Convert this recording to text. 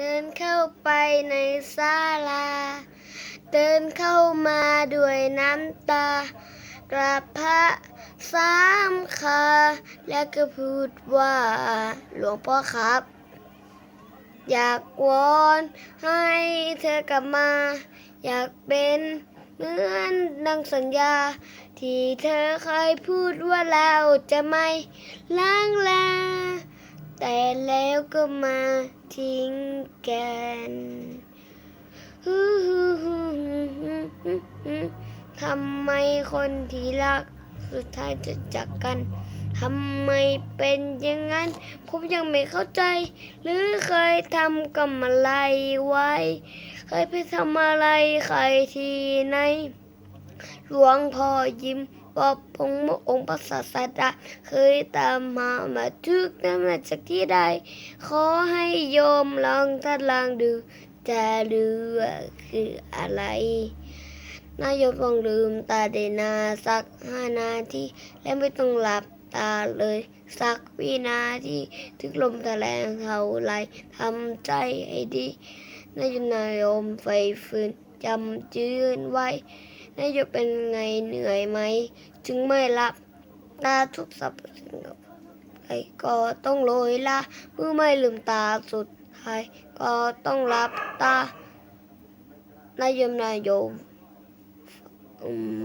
เดินเข้าไปในศาลา เดินเข้ามาด้วยน้ำตา กราบพระสามคาแล้วก็พูดว่าหลวงพ่อครับ อยากวอนให้เธอกลับมา อยากเป็นเหมือนดังสัญญา ที่เธอเคยพูดว่าเราจะไม่ล้างลา แต่แล้วก็มาทิ้งกันทำไมคนที่รักสุดท้ายจะจากกันทำไมเป็นอย่างนั้น ผมยังไม่เข้าใจ หรือเคยทำกรรมอะไรไว้ เคยไปทำอะไรใครที่ไหนหลวงพ่อยิ้ม บอกผมองค์พระศาสดาเคยตามมามาทึกนั้นมาจากที่ใด ขอให้โยมลองทดลองดู จะรู้ว่าคืออะไรนายกลองลืมตาได้นาสักห้านาทีและไม่ต้องหลับตาเลยสักวินาทีถึงลมแถลงเท่าไรทำใจให้ดีนายนายมไฟฟืนจำจืนไว้ นายกเป็นไงเหนื่อยไหม จึงไม่หลับตาทุกสัปดาห์ใครก็ต้องโรยละเมื่อไม่ลืมตาสุดท้ายก็ต้องรับตานายมนายมอืม